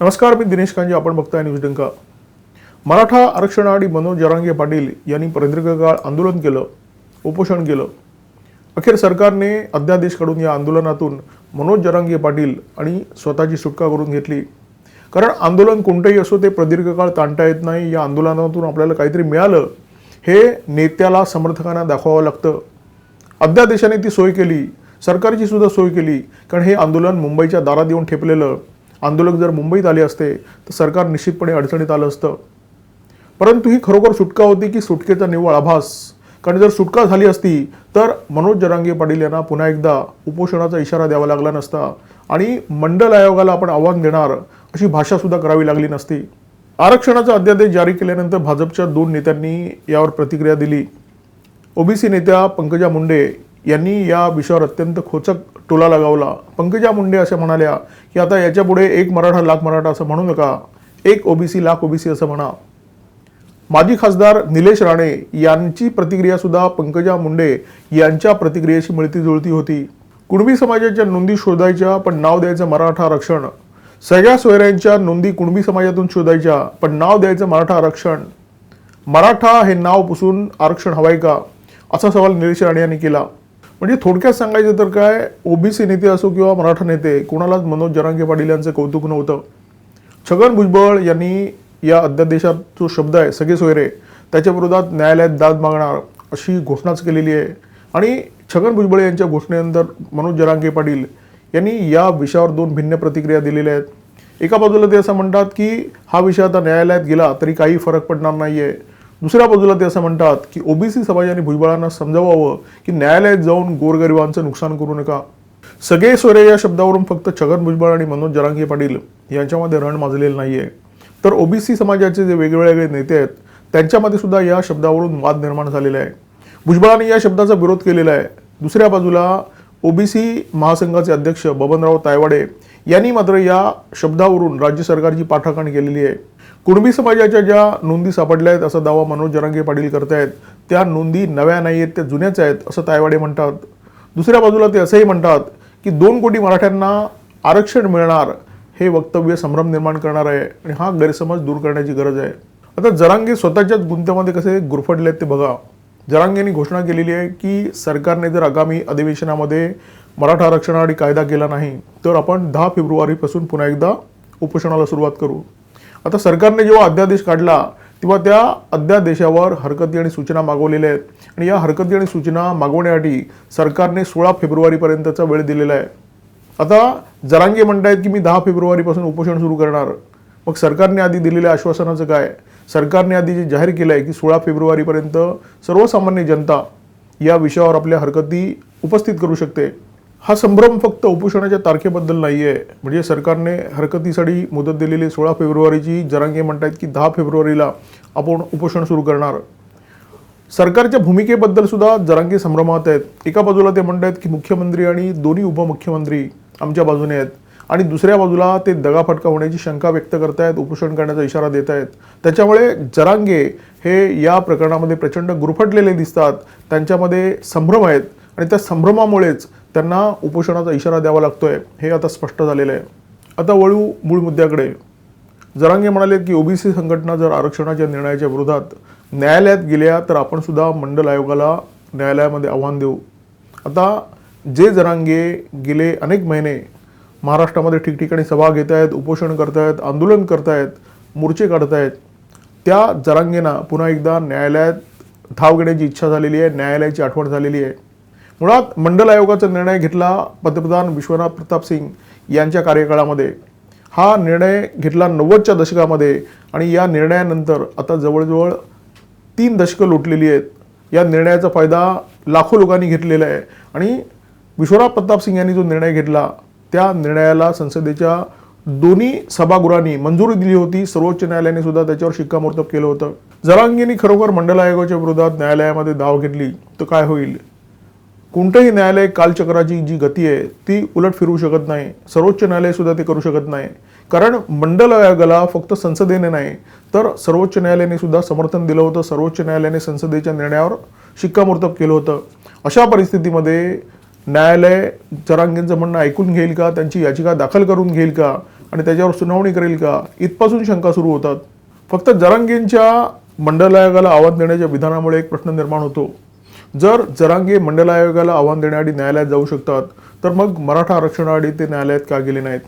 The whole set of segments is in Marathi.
नमस्कार मी दिनेश कांजे आपण बघताय न्यूज डंका. मराठा आरक्षणाआधी मनोज जरांगे पाटील यांनी प्रदीर्घ काळ आंदोलन केलं उपोषण केलं. अखेर सरकारने अध्यादेश काढून या आंदोलनातून मनोज जरांगे पाटील आणि स्वतःची सुटका करून घेतली. कारण आंदोलन कोणतंही असो ते प्रदीर्घ काळ ताणता येत नाही. या आंदोलनातून आपल्याला काहीतरी मिळालं हे नेत्याला समर्थकांना दाखवावं लागतं. अध्यादेशाने ती सोय केली सरकारची सुद्धा सोय केली. कारण हे आंदोलन मुंबईच्या दारात येऊन ठेपलेलं आंदोलक जर मुंबईत आले असते तर सरकार निश्चितपणे अडचणीत आलं असतं. परंतु ही खरोखर सुटका होती की सुटकेचा निव्वळ आभास? कारण जर सुटका झाली असती तर मनोज जरांगे पाटील यांना पुन्हा एकदा उपोषणाचा इशारा द्यावा लागला नसता आणि मंडल आयोगाला आपण आव्हान देणार अशी भाषासुद्धा करावी लागली नसती. आरक्षणाचा अध्यादेश जारी केल्यानंतर भाजपच्या दोन नेत्यांनी यावर प्रतिक्रिया दिली. ओबीसी नेत्या पंकजा मुंडे यांनी या विषयावर अत्यंत खोचक टोला लगावला. पंकजा मुंडे अशा म्हणाल्या की आता याच्यापुढे एक मराठा लाख मराठा असं म्हणू नका. एक ओबीसी लाख ओबीसी असं म्हणा. माजी खासदार निलेश राणे यांची प्रतिक्रिया सुद्धा पंकजा मुंडे यांच्या प्रतिक्रियेशी मिळती जुळती होती. कुणबी समाजाच्या नोंदी शोधायच्या पण नाव द्यायचं मराठा आरक्षण. सगळ्या सोयऱ्यांच्या नोंदी कुणबी समाजातून शोधायच्या पण नाव द्यायचं मराठा आरक्षण. मराठा हे नाव पुसून आरक्षण हवाय का? असा सवाल निलेश राणे यांनी केला. म्हणजे थोडक्यात सांगायचं तर काय ओबीसी नेते असो किंवा मराठा नेते कोणालाच मनोज जरांगे पाटील यांचं कौतुक नव्हतं. छगन भुजबळ यांनी या अध्यादेशात जो शब्द आहे सगळे सोयरे त्याच्या विरोधात न्यायालयात दाद मागणार अशी घोषणाच केलेली आहे. आणि छगन भुजबळ यांच्या घोषणेनंतर मनोज जरांगे पाटील यांनी या विषयावर दोन भिन्न प्रतिक्रिया दिलेल्या आहेत. एका बाजूला ते असं म्हणतात की हा विषय आता न्यायालयात गेला तरी काही फरक पडणार नाही आहे दुसऱ्या बाजूला ते असं म्हणतात की ओबीसी समाजाने भुजबळांना समजावावं की न्यायालयात जाऊन गोरगरिबांचं नुकसान करू नका. सगळे सोरे या शब्दावरून फक्त छगन भुजबळ आणि मनोज जरांगे पाटील यांच्यामध्ये रण माजलेलं नाही आहे तर ओबीसी समाजाचे जे वेगवेगळे नेते आहेत त्यांच्यामध्ये सुद्धा या शब्दावरून वाद निर्माण झालेला आहे. भुजबळांनी या शब्दाचा विरोध केलेला आहे. दुसऱ्या बाजूला ओबीसी महासंघाचे अध्यक्ष बबनराव तायवाडे यांनी मात्र या शब्दावरून राज्य सरकारची पाठराखण केलेली आहे. कुणबी समाजाच्या ज्या नोंदी सापडल्या आहेत असा दावा मनोज जरांगे पाटील करतायत त्या नोंदी नव्या नाही आहेत त्या जुन्याच आहेत असं तायवाडे म्हणतात. दुसऱ्या बाजूला ते असंही म्हणतात की दोन कोटी मराठ्यांना आरक्षण मिळणार हे वक्तव्य संभ्रम निर्माण करणार आहे आणि हा गैरसमज दूर करण्याची गरज आहे. आता जरांगे स्वतःच्याच गुंत्यामध्ये कसे गुरफडले आहेत ते बघा. जरांगेंनी घोषणा केलेली आहे की सरकारने जर आगामी अधिवेशनामध्ये मराठा आरक्षणासाठी कायदा केला नाही तर आपण दहा फेब्रुवारीपासून पुन्हा एकदा उपोषणाला सुरुवात करू. आता सरकारने जेव्हा अध्यादेश काढला तेव्हा त्या अध्यादेशावर हरकती आणि सूचना मागवलेल्या आहेत. आणि या हरकती आणि सूचना मागवण्यासाठी सरकारने सोळा फेब्रुवारीपर्यंतचा वेळ दिलेला आहे. आता जरांगे म्हणतायत की मी दहा फेब्रुवारीपासून उपोषण सुरू करणार. मग सरकारने आधी दिलेल्या आश्वासनाचं काय सरकारने आधी जे जाहीर केलं आहे की सोळा फेब्रुवारीपर्यंत सर्वसामान्य जनता या विषयावर आपल्या हरकती उपस्थित करू शकते. हा संभ्रम फक्त उपोषणाच्या तारखेबद्दल नाही आहे म्हणजे सरकारने हरकतीसाठी मुदत दिलेली सोळा फेब्रुवारीची जरांगे म्हणतायत की दहा फेब्रुवारीला आपण उपोषण सुरू करणार. सरकारच्या भूमिकेबद्दल सुद्धा जरांगे संभ्रमात आहेत. एका बाजूला ते म्हणत आहेत की मुख्यमंत्री आणि दोन्ही उपमुख्यमंत्री आमच्या बाजूने आहेत. आणि दुसऱ्या बाजूला ते दगाफटका होण्याची शंका व्यक्त करतायत उपोषण करण्याचा इशारा देत आहेत त्याच्यामुळे जरांगे हे या प्रकरणामध्ये प्रचंड गुरफटलेले दिसतात. त्यांच्यामध्ये संभ्रम आहेत. आणि त्या संभ्रमामुळेच त्यांना उपोषणाचा इशारा द्यावा लागतोय हे आता स्पष्ट झालेलं आहे. आता वळू मूळ मुद्द्याकडे. जरांगे म्हणाले की ओबीसी संघटना जर आरक्षणाच्या निर्णयाच्या विरोधात न्यायालयात गेल्या तर आपण सुद्धा मंडल आयोगाला न्यायालयामध्ये आव्हान देऊ. आता जे जरांगे गेले अनेक महिने महाराष्ट्रामध्ये ठिकठिकाणी सभा घेत आहेत उपोषण करतायत आंदोलन करतायत मोर्चे काढतायत त्या जरांगेना पुन्हा एकदा न्यायालयात धाव घेण्याची इच्छा झालेली आहे न्यायालयाची आठवण झालेली आहे. मुळात मंडल आयोगाचा निर्णय घेतला पंतप्रधान विश्वनाथ प्रताप सिंग यांच्या कार्यकाळामध्ये. हा निर्णय घेतला नव्वदच्या दशकामध्ये आणि या निर्णयानंतर आता जवळजवळ तीन दशकं लुटलेली आहेत. या निर्णयाचा फायदा लाखो लोकांनी घेतलेला आहे आणि विश्वनाथ प्रताप सिंग यांनी जो निर्णय घेतला त्या निर्णयाला संसदेच्या दोन्ही सभागृहांनी मंजुरी दिली होती. सर्वोच्च न्यायालयाने सुद्धा त्याच्यावर शिक्कामोर्तब केलं होतं. जरांगींनी खरोखर मंडल आयोगाच्या विरोधात न्यायालयामध्ये धाव घेतली तर काय होईल? कोणतंही न्यायालय कालचक्राची जी गती आहे ती उलट फिरवू शकत नाही. सर्वोच्च न्यायालय सुद्धा ते करू शकत नाही. कारण मंडल आयोगाला फक्त संसदेने नाही तर सर्वोच्च न्यायालयाने सुद्धा समर्थन दिलं होतं. सर्वोच्च न्यायालयाने संसदेच्या निर्णयावर शिक्कामोर्तब केलं होतं. अशा परिस्थितीमध्ये न्यायालय जरांगेंचं म्हणणं ऐकून घेईल का? त्यांची याचिका दाखल करून घेईल का? आणि त्याच्यावर सुनावणी करेल का? इथपासून शंका सुरू होतात. फक्त जरांगींच्या मंडल आयोगाला देण्याच्या विधानामुळे एक प्रश्न निर्माण होतो. जर जरांगे मंडल आयोगाला आव्हान देण्याआधी न्यायालयात जाऊ शकतात तर मग मराठा आरक्षणाआधी ते न्यायालयात का गेले नाहीत?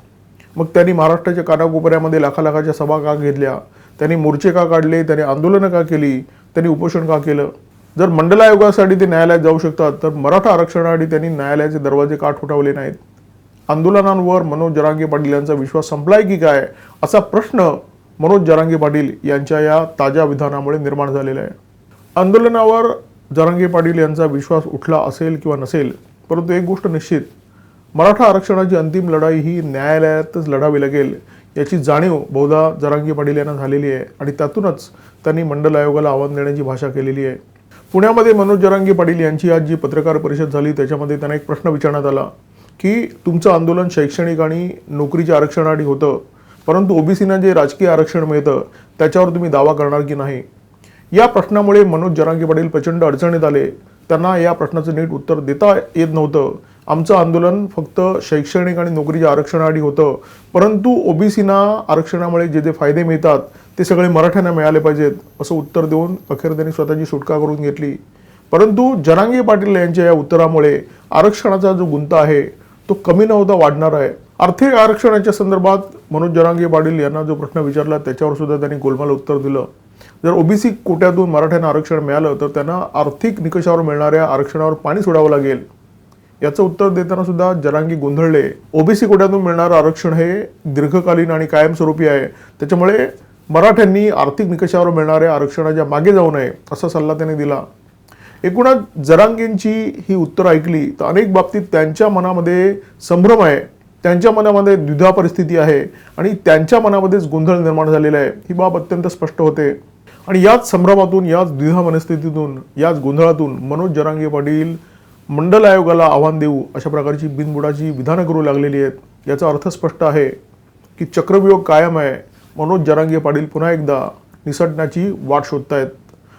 मग त्यांनी महाराष्ट्राच्या कानाकोपऱ्यामध्ये लाखालाखाच्या सभा का घेतल्या? त्यांनी मोर्चे का काढले? त्यांनी आंदोलनं का केली? त्यांनी उपोषण का केलं? जर मंडल आयोगासाठी ते न्यायालयात जाऊ शकतात तर मराठा आरक्षणाआधी त्यांनी न्यायालयाचे दरवाजे का ठोठावले नाहीत? आंदोलनांवर मनोज जरांगे पाटील यांचा विश्वास संपलाय की काय? असा प्रश्न मनोज जरांगे पाटील यांच्या या ताज्या विधानामुळे निर्माण झालेला आहे. आंदोलनावर जरांगे पाटील यांचा विश्वास उठला असेल किंवा नसेल परंतु एक गोष्ट निश्चित मराठा आरक्षणाची अंतिम लढाई ही न्यायालयातच लढावी लागेल याची जाणीव बहुधा जरांगे पाटील यांना झालेली आहे आणि त्यातूनच त्यांनी मंडल आयोगाला आव्हान देण्याची भाषा केलेली आहे. पुण्यामध्ये मनोज जरांगे पाटील यांची आज जी पत्रकार परिषद झाली त्याच्यामध्ये त्यांना एक प्रश्न विचारण्यात आला की तुमचं आंदोलन शैक्षणिक आणि नोकरीच्या आरक्षणासाठी होतं परंतु ओबीसीना जे राजकीय आरक्षण मिळतं त्याच्यावर तुम्ही दावा करणार की नाही? या प्रश्नामुळे मनोज जरांगे पाटील प्रचंड अडचणीत आले. त्यांना या प्रश्नाचं नीट उत्तर देता येत नव्हतं. आमचं आंदोलन फक्त शैक्षणिक आणि नोकरीच्या आरक्षणासाठी होतं. परंतु ओबीसीना आरक्षणामुळे जे जे फायदे मिळतात ते सगळे मराठ्यांना मिळाले पाहिजेत असं उत्तर देऊन अखेर त्यांनी स्वतःची सुटका करून घेतली. परंतु जरांगे पाटील यांच्या या उत्तरामुळे आरक्षणाचा जो गुंता आहे तो कमी न होता वाढणार आहे. आर्थिक आरक्षणाच्या संदर्भात मनोज जरांगे पाटील यांना जो प्रश्न विचारला त्याच्यावर सुद्धा त्यांनी गोलमाल उत्तर दिलं. जर ओबीसी कोट्यातून मराठ्यांना आरक्षण मिळालं तर त्यांना आर्थिक निकषावर मिळणाऱ्या आरक्षणावर पाणी सोडावं लागेल. याचं उत्तर देताना सुद्धा जरांगी गोंधळले. ओबीसी कोट्यातून मिळणारं आरक्षण हे दीर्घकालीन आणि कायमस्वरूपी आहे. त्याच्यामुळे मराठ्यांनी आर्थिक निकषावर मिळणाऱ्या आरक्षणाच्या मागे जाऊ नये असा सल्ला त्यांनी दिला. एकूणच जरांगेंची ही उत्तरं ऐकली तर अनेक बाबतीत त्यांच्या मनामध्ये संभ्रम आहे. त्यांच्या मनामध्ये द्विधा परिस्थिती आहे आणि त्यांच्या मनामध्येच गोंधळ निर्माण झालेला आहे. ही बाब अत्यंत स्पष्ट होते. आणि याच संभ्रमातून याच द्विधा मनस्थितीतून याच गोंधळातून मनोज जरांगे पाटील मंडल आयोगाला आव्हान देऊ अशा प्रकारची बिनबुडाची विधानं करू लागलेली आहेत. याचा अर्थ स्पष्ट आहे की चक्रव्यूह कायम आहे. मनोज जरांगे पाटील पुन्हा एकदा निसटण्याची वाट शोधतायत.